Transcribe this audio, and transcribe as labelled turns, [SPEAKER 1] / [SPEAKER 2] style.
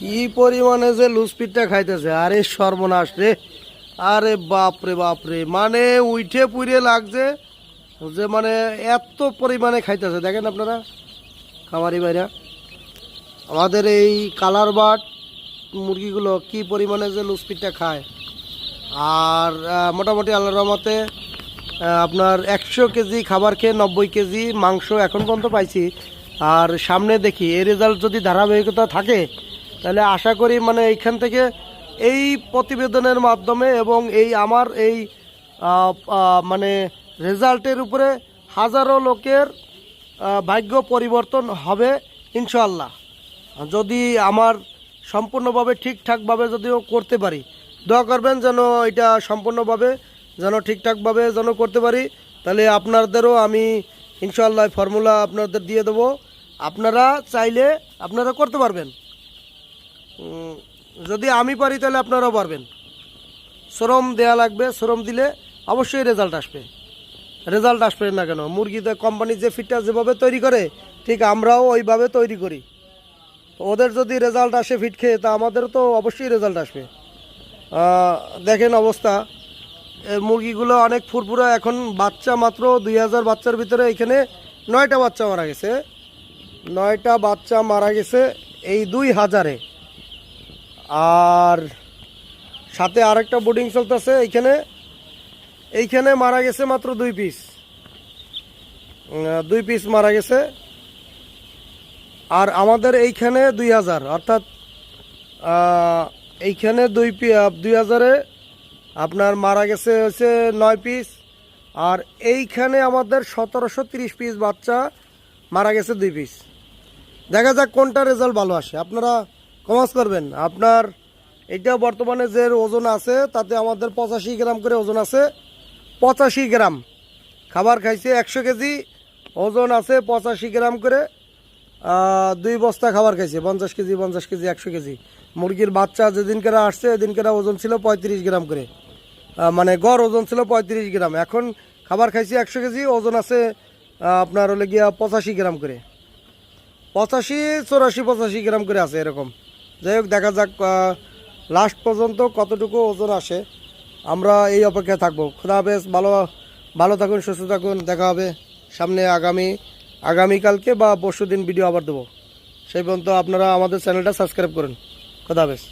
[SPEAKER 1] কি পরিমাণে যে লুজপিটটা খাইতেছে? আরে সর্বনাশ রে। আরে বাপ রে বাপ রে। মানে উইঠে পুড়ে লাগছে যে মানে এত পরিমাণে খাইতেছে। দেখেন আপনারা, খামারি ভাইরা, আমাদের এই কালার বাট মুরগিগুলো কি পরিমাণে যে লুজপিটটা খায়। আর মোটামুটি আল্লাহ রহমতে আপনার একশো কেজি খাবার খেয়ে নব্বই কেজি মাংস এখন পর্যন্ত পাইছি। আর সামনে দেখি এই রেজাল্ট যদি ধারাবাহিকতা থাকে তাহলে আশা করি মানে এইখান থেকে এই প্রতিবেদনের মাধ্যমে এবং এই আমার এই মানে রেজাল্টের উপরে হাজারো লোকের ভাগ্য পরিবর্তন হবে ইনশাল্লাহ যদি আমার সম্পূর্ণভাবে ঠিকঠাকভাবে যদিও করতে পারি, দোয়া করবেন যেন এটা সম্পূর্ণভাবে যেন ঠিকঠাকভাবে যেন করতে পারি, তাহলে আপনাদেরও আমি ইনশাল্লাহ ফর্মুলা আপনাদের দিয়ে দেবো। আপনারা চাইলে আপনারা করতে পারবেন। যদি আমি পারি তাহলে আপনারাও পারবেন। শ্রম দেয়া লাগবে, শ্রম দিলে অবশ্যই রেজাল্ট আসবে। রেজাল্ট আসবে না কেন? মুরগিতে কোম্পানি যে ফিটটা যেভাবে তৈরি করে, ঠিক আমরাও ওইভাবে তৈরি করি। ওদের যদি রেজাল্ট আসে ফিট খেয়ে, তা আমাদেরও তো অবশ্যই রেজাল্ট আসবে। দেখেন অবস্থা। মুরগিগুলো অনেক ফুরফুরা, এখন বাচ্চা মাত্র দুই হাজার বাচ্চার ভিতরে এখানে নয়টা বাচ্চা মারা গেছে। নয়টা বাচ্চা মারা গেছে এই দুই হাজারে। আর সাথে আরেকটা বোর্ডিং চলতেছে এইখানে। এইখানে মারা গেছে মাত্র দুই পিস দুই পিস মারা গেছে। আর আমাদের এইখানে দুই হাজার, অর্থাৎ এইখানে দুই পি, দুই হাজারে আপনার মারা গেছে হচ্ছে নয় পিস আর এইখানে আমাদের সতেরোশো তিরিশ পিস বাচ্চা মারা গেছে দুই পিস দেখা যাক কোনটা রেজাল্ট ভালো আসে। আপনারা কমাস করবেন। আপনার এটা বর্তমানে যে ওজন আছে, তাতে আমাদের পঁচাশি গ্রাম করে ওজন আছে। পঁচাশি গ্রাম। খাবার খাইছে একশো কেজি, ওজন আছে পঁচাশি গ্রাম করে দুই বস্তা খাবার খাইছে, পঞ্চাশ কেজি পঞ্চাশ কেজি, একশো কেজি। মুরগির বাচ্চা যেদিনকার আসছে এদিনকার ওজন ছিল পঁয়ত্রিশ গ্রাম করে। মানে গড় ওজন ছিল পঁয়ত্রিশ গ্রাম। এখন খাবার খাইছি একশো কেজি, ওজন আছে আপনার হলে গিয়া পঁচাশি গ্রাম করে। পঁচাশি, চৌরাশি, পঁচাশি গ্রাম করে আছে এরকম। যাই হোক, দেখা যাক লাস্ট পর্যন্ত কতটুকু ওজন আসে। আমরা এই অপেক্ষায় থাকব। খোদা হাফেজ, ভালো ভালো থাকুন, সুস্থ থাকুন। দেখা হবে সামনে আগামী, আগামীকালকে বা পরশু দিন ভিডিও আবার দেবো। সেই পর্যন্ত আপনারা আমাদের চ্যানেলটা সাবস্ক্রাইব করুন। খুদা হাফেজ।